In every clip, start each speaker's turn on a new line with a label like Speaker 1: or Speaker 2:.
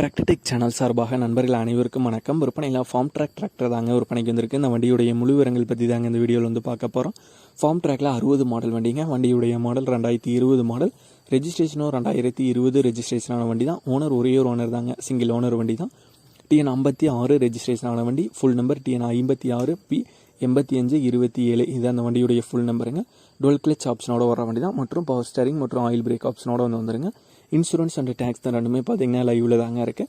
Speaker 1: Tractor Tech channel சார்பாக நண்பர்கள் அனைவருக்கும் வணக்கம். விற்பனையில் ஃபார்ம் ட்ராக் டிராக்டர் தாங்க விற்பனைக்கு வந்திருக்கு. இந்த வண்டியுடைய முழு விவரங்கள் பற்றி தாங்க இந்த வீடியோவில் வந்து பார்க்க போகிறோம் ஃபார்ம் ட்ராக்ல அறுபது மாடல் வண்டிங்க. வண்டியுடைய மாடல் ரெண்டாயிரத்தி இருபது மாடல் ரெஜிஸ்ட்ரேஷனும் ரெண்டாயிரத்தி இருபது ரெஜிஸ்ட்ரேஷனான வண்டி தான் ஓனர் ஒரே ஒரு ஓனர் தாங்க. சிங்கிள் ஓனர் வண்டி தான் டிஎன் ஐம்பத்தி ஆறு ரெஜிஸ்ட்ரேஷனான வண்டி. ஃபுல் நம்பர் டிஎன் ஐம்பத்தி ஆறு பி எண்பத்தி அஞ்சு இருபத்தி ஏழு. இது அந்த வண்டியுடைய ஃபுல் நம்பருங்க டுவெல் கிளச் ஆப்ஷனோட வர வண்டி தான் மற்றும் பவர் ஸ்டேரிங் மற்றும் ஆயில் பிரேக் ஆப்ஷனோட வந்து வந்துருங்க. இன்சூரன்ஸ் அண்ட் டேக்ஸ் தான் ரெண்டுமே பார்த்தீங்கன்னா லைவில் தாங்க இருக்கு.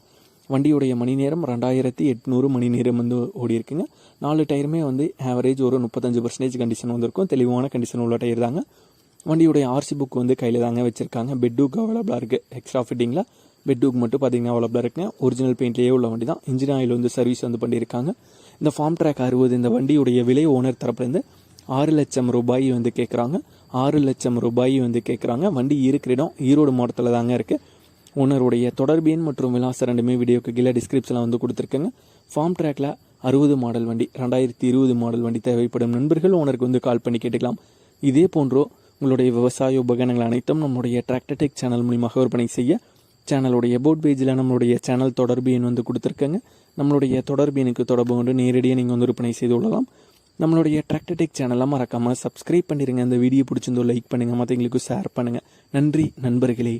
Speaker 1: வண்டியுடைய மணி நேரம் ரெண்டாயிரத்தி எட்நூறு மணி நேரம் வந்து ஓடி இருக்குங்க. நாலு டயருமே வந்து ஆவரேஜ் ஒரு முப்பத்தஞ்சு பர்சன்டேஜ் கண்டிஷன் வந்திருக்கும். தெளிவான கண்டிஷன் உள்ள டயர் தாங்க. வண்டியுடைய ஆர்சி புக் வந்து கையில் தாங்க வச்சுருக்காங்க. பெட்டுக்கு அவைலபிளாக இருக்குது எக்ஸ்ட்ரா ஃபிட்டிங்கில் பெட்டுக்கு மட்டும் பார்த்தீங்கன்னா அவைலபிளாக இருக்குங்க. ஒரிஜினல் பெயிண்ட்லேயே உள்ள வண்டி தான். இன்ஜின் ஆயில் வந்து சர்வீஸ் வந்து பண்ணியிருக்காங்க. இந்த ஃபார்ம் ட்ராக் அறுபது இந்த வண்டியுடைய விலை ஓனர் தரப்புலேருந்து ஆறு லட்சம் ரூபாய் வந்து கேட்குறாங்க ஆறு லட்சம் ரூபாய் வந்து கேட்குறாங்க வண்டி இருக்கிற இடம் ஈரோடு மாவட்டத்தில் தாங்க இருக்குது ஓனருடைய தொடர்பு எண் மற்றும் விலாசம் ரெண்டுமே வீடியோக்கு கீழே டிஸ்கிரிப்ஷனில் வந்து கொடுத்துருக்கேங்க. ஃபார்ம் ட்ராக்ல அறுபது மாடல் வண்டி ரெண்டாயிரத்தி இருபது மாடல் வண்டி தேவைப்படும் நண்பர்கள் ஓனருக்கு வந்து கால் பண்ணி கேட்டுக்கலாம். இதே போன்றோ உங்களுடைய விவசாய உபகரணங்கள் அனைத்தும் நம்முடைய டிராக்டர்டெக் சேனல் மூலியமாக விற்பனை செய்ய சேனலுடைய போட் பேஜில் நம்மளுடைய சேனல் தொடர்பு எண் வந்து கொடுத்துருக்கேங்க. நம்மளுடைய தொடர்பு எனக்கு தொடர்பு கொண்டு நேரடியாக நீங்கள் வந்து விற்பனை செய்து கொள்ளலாம். நம்மளுடைய டிராக்டர்டெக் சேனலை மறக்காமல் சப்ஸ்கிரைப் பண்ணிடுங்க இந்த வீடியோ பிடிச்சிருந்தோ லைக் பண்ணுங்கள் மற்றவங்களுக்கும் ஷேர் பண்ணுங்கள் நன்றி நண்பர்களே.